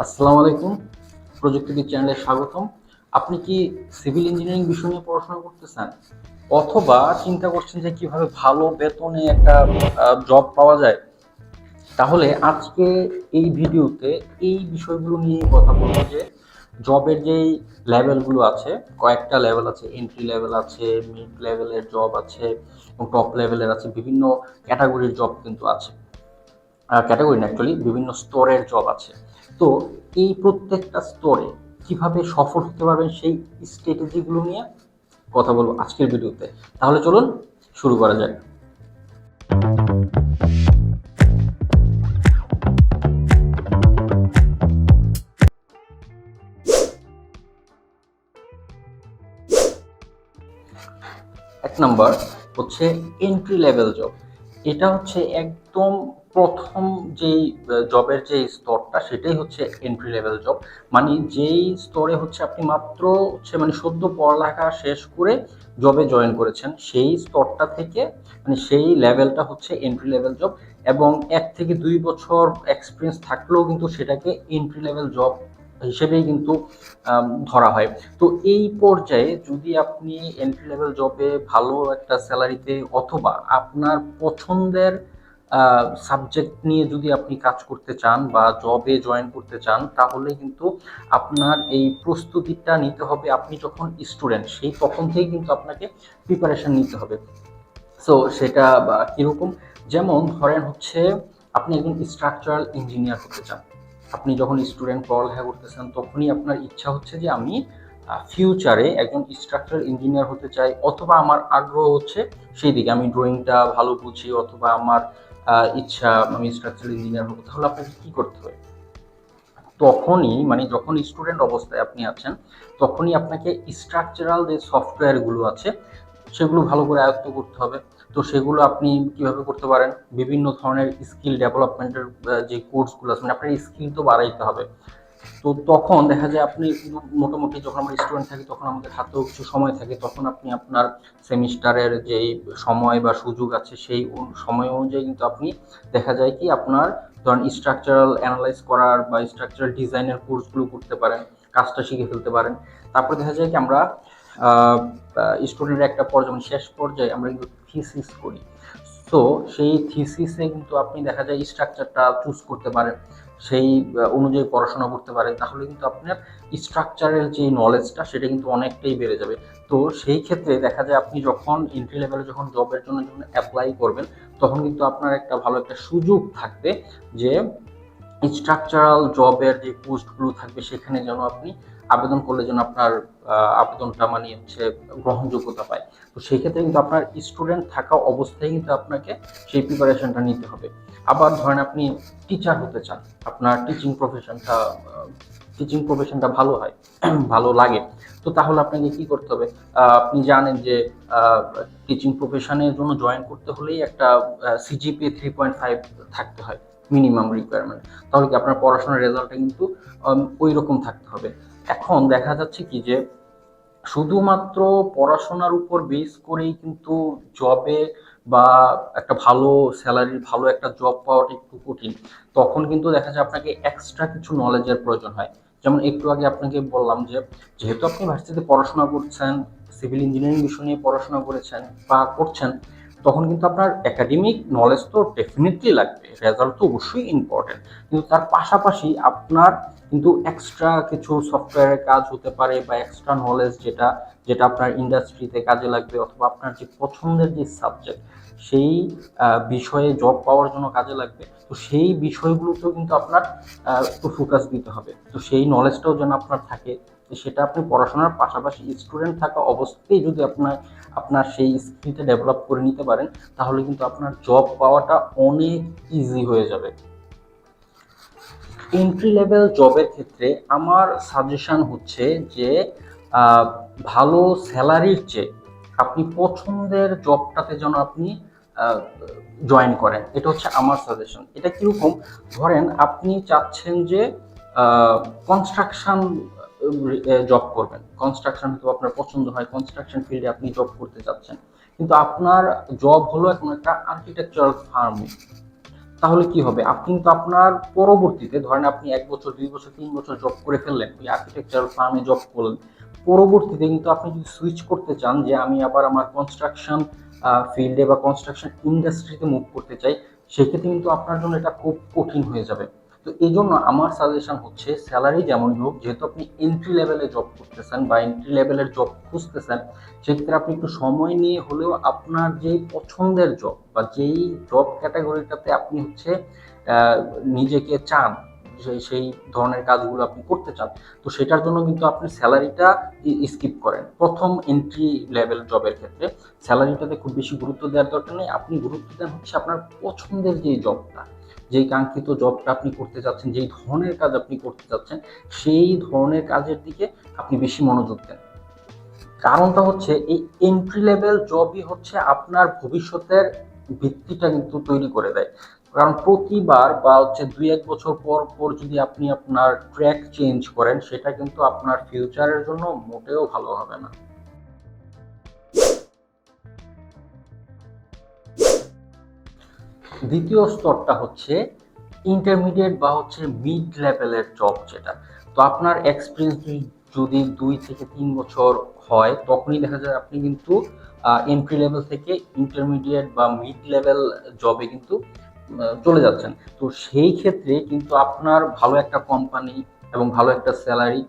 আসসালামু আলাইকুম। প্রযুক্তিবিদ চ্যানেলে স্বাগতম। আপনি কি সিভিল ইঞ্জিনিয়ারিং বিষয় নিয়ে পড়াশোনা করতেছেন? অথবা চিন্তা করছেন যে কীভাবে ভালো বেতনে একটা জব পাওয়া যায়? তাহলে আজকে এই ভিডিওতে এই বিষয়গুলো নিয়ে কথা বলব যে জবের যেই লেভেলগুলো আছে, কয়েকটা লেভেল আছে এন্ট্রি লেভেল আছে মিড লেভেলের জব আছে, এবং টপ লেভেলের আছে, বিভিন্ন ক্যাটাগরির জব কিন্তু আছে। ক্যাটাগরি না অ্যাকচুয়ালি বিভিন্ন স্তরের জব আছে। তো এই প্রত্যেকটা স্তরে কীভাবে সফল হতে পারবেন সেই স্ট্র্যাটেজিগুলো নিয়ে কথা বলব আজকের ভিডিওতে। তাহলে চলুন শুরু করা যাক। এক নাম্বার হচ্ছে এন্ট্রি লেভেল জব এটা হচ্ছে একদম প্রথম যেই জবের যে স্তরটা, সেটাই হচ্ছে এন্ট্রি লেভেল জব মানে যেই স্তরে হচ্ছে আপনি মাত্র হচ্ছে মানে সদ্য পড়ালেখা শেষ করে জবে জয়েন করেছেন, সেই স্তরটা থেকে মানে সেই লেভেলটা হচ্ছে এন্ট্রি লেভেল জব এবং এক থেকে দুই বছর এক্সপিরিয়েন্স থাকলেও কিন্তু সেটাকে এন্ট্রি লেভেল জব হিসেবেই কিন্তু ধরা হয়। তো এই পর্যায়ে যদি আপনি এন্ট্রি লেভেল জবে ভালো একটা স্যালারিতে অথবা আপনার পছন্দের সাবজেক্ট নিয়ে যদি আপনি কাজ করতে চান বা জবে জয়েন করতে চান, তাহলে কিন্তু আপনার এই প্রস্তুতিটা নিতে হবে আপনি যখন স্টুডেন্ট সেই তখন থেকেই কিন্তু আপনাকে প্রিপারেশন নিতে হবে। সো সেটা কীরকম? যেমন ধরেন হচ্ছে, আপনি একজন স্ট্রাকচারাল ইঞ্জিনিয়ার হতে চান। আপনি যখন স্টুডেন্ট পড়ালেখা করতেছেন, তখনই আপনার ইচ্ছা হচ্ছে যে আমি ফিউচারে একজন স্ট্রাকচারাল ইঞ্জিনিয়ার হতে চাই অথবা আমার আগ্রহ হচ্ছে সেই দিকে। আমি ড্রয়িংটা ভালো বুঝি অথবা আমার ইচ্ছা আমি স্ট্রাকচারাল ইঞ্জিনিয়ার হব। তাহলে আপনাকে কী করতে হবে? তখনই মানে যখন স্টুডেন্ট অবস্থায় আপনি আছেন, তখনই আপনাকে স্ট্রাকচারাল যে সফটওয়্যারগুলো আছে, সেগুলো ভালো করে আয়ত্ত করতে হবে। তো সেগুলো আপনি কীভাবে করতে পারেন? বিভিন্ন ধরনের স্কিল ডেভেলপমেন্টের যে কোর্সগুলো আছে মানে আপনার স্কিল তো বাড়াইতে হবে। তো তখন দেখা যায় আপনি মোটামুটি যখন আমরা স্টুডেন্ট থাকি, তখন আমাদের হাতেও কিছু সময় থাকে। তখন আপনি আপনার সেমিস্টারের যেই সময় বা সুযোগ আছে, সেই সময় অনুযায়ী কিন্তু আপনি দেখা যায় কি আপনার ধরেন স্ট্রাকচারাল অ্যানালাইজ করার বা স্ট্রাকচারাল ডিজাইনের কোর্সগুলো করতে পারেন, কাজটা শিখে ফেলতে পারেন। তারপরে দেখা যায় কি আমরা স্টুডেন্টের একটা পর্যায়ে মানে শেষ পর্যায়ে আমরা কিন্তু থিসিস করি। তো সেই থিসিসে কিন্তু আপনি দেখা যায় স্ট্রাকচারটা চুজ করতে পারেন, সেই অনুযায়ী পড়াশোনা করতে পারেন, তাহলে কিন্তু আপনার স্ট্রাকচারের যে নলেজটা সেটা কিন্তু অনেকটাই বেড়ে যাবে। তো সেই ক্ষেত্রে দেখা যায় আপনি যখন এন্ট্রি লেভেলে যখন জবের জন্য যখন অ্যাপ্লাই করবেন, তখন কিন্তু আপনার একটা ভালো একটা সুযোগ থাকবে যে স্ট্রাকচারাল জবের যে পোস্টগুলো থাকবে, সেখানে যেন আপনি আবেদন করলে যেন আপনার আবেদনটা মানে হচ্ছে গ্রহণযোগ্যতা পায়। তো সেই ক্ষেত্রে কিন্তু আপনার স্টুডেন্ট থাকা অবস্থায় কিন্তু আপনাকে সেই প্রিপারেশনটা নিতে হবে। আবার ধরেন আপনি টিচার হতে চান, আপনার টিচিং প্রফেশনটা টিচিং প্রফেশনটা ভালো হয়, ভালো লাগে, তো তাহলে আপনাকে কি করতে হবে? আপনি জানেন যে টিচিং প্রফেশনের জন্য জয়েন করতে হলেই একটা সিজিপিএ থ্রি পয়েন্ট ফাইভ থাকতে হয় মিনিমাম রিকোয়ারমেন্ট তাহলে কি আপনার পড়াশোনার রেজাল্টটা কিন্তু ওই রকম থাকতে হবে। এখন দেখা যাচ্ছে কি যে শুধুমাত্র পড়াশোনার উপর বেস করেই কিন্তু জবে বা একটা ভালো স্যালারির ভালো একটা জব পাওয়াটা একটু কঠিন। তখন কিন্তু দেখা যায় আপনাকে এক্সট্রা কিছু নলেজের প্রয়োজন হয়। যেমন একটু আগে আপনাকে বললাম যে, যেহেতু আপনি ভার্সিটিতে পড়াশোনা করছেন সিভিল ইঞ্জিনিয়ারিং বিষয় নিয়ে পড়াশোনা করেছেন বা করছেন তখন কিন্তু আপনার একাডেমিক নলেজ তো ডেফিনেটলি লাগবে। রেজাল্ট তো অবশ্যই ইম্পর্টেন্ট কিন্তু তার পাশাপাশি আপনার কিন্তু এক্সট্রা কিছু সফটওয়্যারের কাজ হতে পারে বা এক্সট্রা নলেজ যেটা যেটা আপনার ইন্ডাস্ট্রিতে কাজে লাগবে অথবা আপনার যে পছন্দের যে সাবজেক্ট সেই বিষয়ে জব পাওয়ার জন্য কাজে লাগবে। তো সেই বিষয়গুলোতেও কিন্তু আপনার একটু ফোকাস দিতে হবে। তো সেই নলেজটাও যেন আপনার থাকে সেটা আপনি পড়াশোনার পাশাপাশি স্টুডেন্ট থাকা অবস্থাতেই যদি আপনার আপনার সেই স্কিলটা ডেভেলপ করে নিতে পারেন, তাহলে কিন্তু আপনার জব পাওয়াটা অনেক ইজি হয়ে যাবে। এন্ট্রি লেভেল জবের ক্ষেত্রে আমার সাজেশন হচ্ছে যে ভালো স্যালারির চেয়ে আপনি পছন্দের জবটাতে যেন আপনি জয়েন করেন। এটা হচ্ছে আমার সাজেশন এটা কীরকম? ধরেন আপনি চাচ্ছেন যে কনস্ট্রাকশন জব করবেন। কনস্ট্রাকশন হয়তো আপনার পছন্দ হয় কনস্ট্রাকশন ফিল্ডে আপনি জব করতে চাচ্ছেন কিন্তু আপনার জব হলো এখন একটা আর্কিটেকচারাল ফার্মে তাহলে কি হবে? আপনি কিন্তু আপনার পরবর্তীতে, ধরেন আপনি এক বছর, দুই বছর, তিন বছর জব করে ফেললেন, ওই আর্কিটেকচারাল ফার্মে জব করলেন। পরবর্তীতে কিন্তু আপনি যদি সুইচ করতে চান যে আমি আবার আমার কনস্ট্রাকশন ফিল্ডে বা কনস্ট্রাকশন ইন্ডাস্ট্রিতে মুভ করতে চাই, সেক্ষেত্রে কিন্তু আপনার জন্য এটা খুব কঠিন হয়ে যাবে। তো এই জন্য আমার সাজেশন হচ্ছে স্যালারি যেমনই হোক, যেহেতু আপনি এন্ট্রি লেভেলে জব করতেছেন বা এন্ট্রি লেভেলের জব খুঁজতেছেন, সেক্ষেত্রে আপনি একটু সময় নিয়ে হলেও আপনার যেই পছন্দের জব বা যেই জব ক্যাটাগরিটাতে আপনি হচ্ছে নিজেকে চান, সেই সেই ধরনের কাজগুলো আপনি করতে চান, তো সেটার জন্য কিন্তু আপনি স্যালারিটা স্কিপ করেন। প্রথম এন্ট্রি লেভেল জবের ক্ষেত্রে স্যালারিটাতে খুব বেশি গুরুত্ব দেওয়ার দরকার নেই। আপনি গুরুত্ব দেন হচ্ছে আপনার পছন্দের যে জবটা যেই কাঙ্ক্ষিত জবটা আপনি করতে যাচ্ছেন, যেই ধরনের কাজ আপনি করতে যাচ্ছেন, সেই ধরনের কাজের দিকে আপনি বেশি মনোযোগ দেন। কারণটা হচ্ছে এই এন্ট্রি লেভেল জবই হচ্ছে আপনার ভবিষ্যতের ভিত্তিটা কিন্তু তৈরি করে দেয়। কারণ প্রতিবার বা হচ্ছে দুই এক বছর পর পর যদি আপনি আপনার ট্র্যাক চেঞ্জ করেন, সেটা কিন্তু আপনার ফিউচারের জন্য মোটেও ভালো হবে না। দ্বিতীয় স্তরটা হচ্ছে ইন্টারমিডিয়েট বা হচ্ছে মিড লেভেলের জব যেটা। তো আপনার এক্সপিরিয়েন্স যদি দুই থেকে তিন বছর হয়, তখনই দেখা যায় আপনি কিন্তু এন্ট্রি লেভেল থেকে ইন্টারমিডিয়েট বা মিড লেভেল জবে কিন্তু চলে যাচ্ছেন। তো সেই ক্ষেত্রে কিন্তু আপনার ভালো একটা কোম্পানি এবং ভালো একটা স্যালারি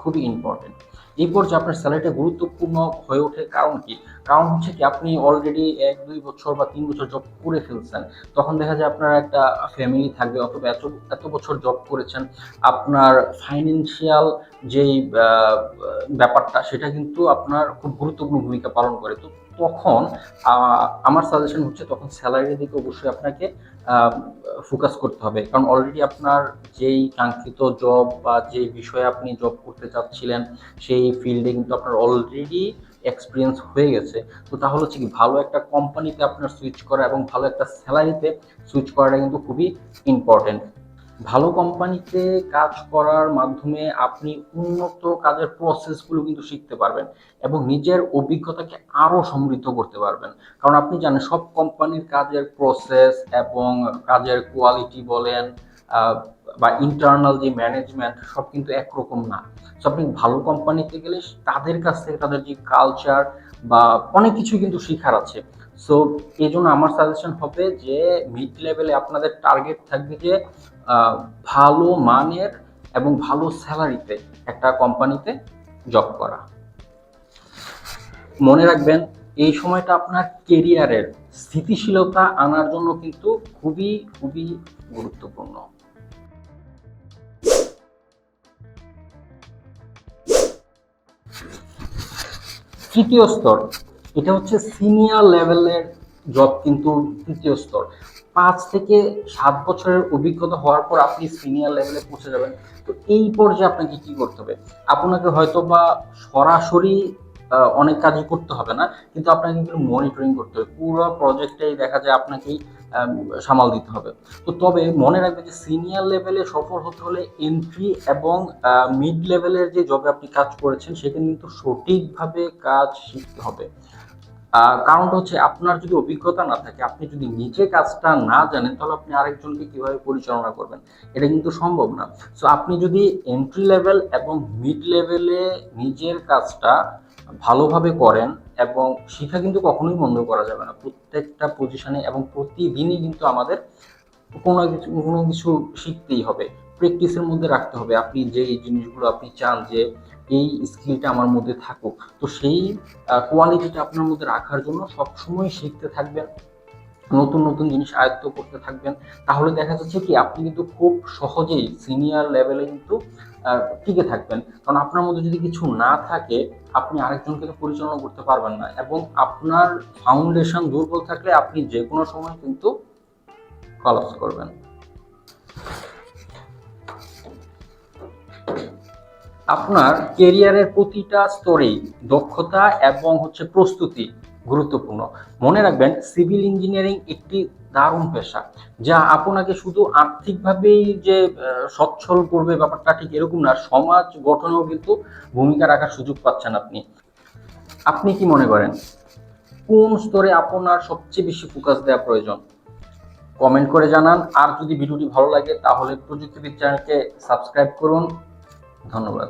খুবই ইম্পর্টেন্ট এই পর্যায়ে আপনার স্যালারিটা গুরুত্বপূর্ণ হয়ে ওঠে কারণ কি? কারণ হচ্ছে কি, আপনি অলরেডি এক, দুই বছর বা তিন বছর জব করে ফেলছেন। তখন দেখা যায় আপনার একটা ফ্যামিলি থাকবে অথবা এত এত বছর জব করেছেন, আপনার ফাইন্যান্সিয়াল যেই ব্যাপারটা, সেটা কিন্তু আপনার খুব গুরুত্বপূর্ণ ভূমিকা পালন করে। তো তখন আমার সাজেশন হচ্ছে তখন স্যালারির দিকে অবশ্যই আপনাকে ফোকাস করতে হবে। কারণ অলরেডি আপনার যেই কাঙ্ক্ষিত জব বা যে বিষয়ে আপনি জব করতে চাচ্ছিলেন, সেই ফিল্ডে কিন্তু আপনার অলরেডি এক্সপিরিয়েন্স হয়ে গেছে। তো তাহলে হচ্ছে কি, ভালো একটা কোম্পানিতে আপনার সুইচ করা এবং ভালো একটা স্যালারিতে সুইচ করাটা কিন্তু খুবই ইম্পর্টেন্ট ভালো কোম্পানিতে কাজ করার মাধ্যমে আপনি উন্নত কাজের প্রসেসগুলো কিন্তু শিখতে পারবেন এবং নিজের অভিজ্ঞতাকে আরও সমৃদ্ধ করতে পারবেন। কারণ আপনি জানেন, সব কোম্পানির কাজের প্রসেস এবং কাজের কোয়ালিটি বলেন বা ইন্টারনাল যে ম্যানেজমেন্ট সব কিন্তু একরকম না। তো আপনি ভালো কোম্পানিতে গেলে তাদের কাছ থেকে তাদের যে কালচার বা অনেক কিছু কিন্তু শেখার আছে। সো এই জন্য আমার সাজেশন হবে যে মিড লেভেলে আপনাদের টার্গেট থাকবে যে ভালো মানের এবং ভালো স্যালারিতে একটা কোম্পানিতে জব করা। মনে রাখবেন, এই সময়টা আপনার কেরিয়ারের স্থিতিশীলতা আনার জন্য কিন্তু খুবই খুবই গুরুত্বপূর্ণ। তৃতীয় স্তর এটা হচ্ছে সিনিয়র লেভেলের জব কিন্তু তৃতীয় স্তর। পাঁচ থেকে সাত বছরের অভিজ্ঞতা হওয়ার পর আপনি সিনিয়র লেভেলে পৌঁছে যাবেন। তো এই পর্যায়ে আপনাকে কি করতে হবে? আপনাকে হয়তো বা সরাসরি অনেক কাজই করতে হবে না, কিন্তু আপনাকে কিন্তু মনিটরিং করতে হবে। পুরো প্রজেক্টটাই দেখা যায় আপনাকেই সামাল দিতে হবে। তো তবে মনে রাখবেন যে সিনিয়র লেভেলে সফল হতে হলে এন্ট্রি এবং মিড লেভেলের যে জবে আপনি কাজ করেছেন, সেখানে কিন্তু সঠিকভাবে কাজ শিখতে হবে। কারণটা হচ্ছে আপনার যদি অভিজ্ঞতা না থাকে, আপনি যদি নিজে কাজটা না জানেন, তাহলে আপনি আরেকজনকে কীভাবে পরিচালনা করবেন? এটা কিন্তু সম্ভব না। সো আপনি যদি এন্ট্রি লেভেল এবং মিড লেভেলে নিজের কাজটা ভালোভাবে করেন এবং শিক্ষা কিন্তু কখনোই বন্ধ করা যাবে না। প্রত্যেকটা পজিশনে এবং প্রতিদিনই কিন্তু আমাদের কোনো কিছু কোনো কিছু শিখতেই হবে। প্র্যাকটিসের মধ্যে রাখতে হবে। আপনি যে জিনিসগুলো আপনি চান যে এই স্কিলটা আমার মধ্যে থাকুক। তো সেই কোয়ালিটিটা আপনার মধ্যে রাখার জন্য সবসময় শিখতে থাকবেন, নতুন নতুন জিনিস আয়ত্ত করতে থাকবেন। তাহলে দেখা যাচ্ছে কি, আপনি কিন্তু খুব সহজেই সিনিয়র লেভেলে কিন্তু টিকে থাকবেন। কারণ আপনার মধ্যে যদি কিছু না থাকে, আপনি আরেকজনকে তো পরিচালনা করতে পারবেন না। এবং আপনার ফাউন্ডেশন দুর্বল থাকলে আপনি যে কোনো সময় কিন্তু কলাপস করবেন। আপনার কেরিয়ারের প্রতিটা স্তরেই দক্ষতা এবং হচ্ছে প্রস্তুতি গুরুত্বপূর্ণ। মনে রাখবেন, সিভিল ইঞ্জিনিয়ারিং একটি দারুণ পেশা, যা আপনাকে শুধু আর্থিকভাবেই যে সচ্ছল করবে ব্যাপারটা ঠিক এরকম না, সমাজ গঠনেও কিন্তু ভূমিকা রাখার সুযোগ পাচ্ছেন আপনি। আপনি কি মনে করেন, কোন স্তরে আপনার সবচেয়ে বেশি ফোকাস দেওয়া প্রয়োজন? কমেন্ট করে জানান, আর যদি ভিডিওটি ভালো লাগে তাহলে প্রযুক্তিবিদ চ্যানেলকে সাবস্ক্রাইব করুন ধন্যবাদ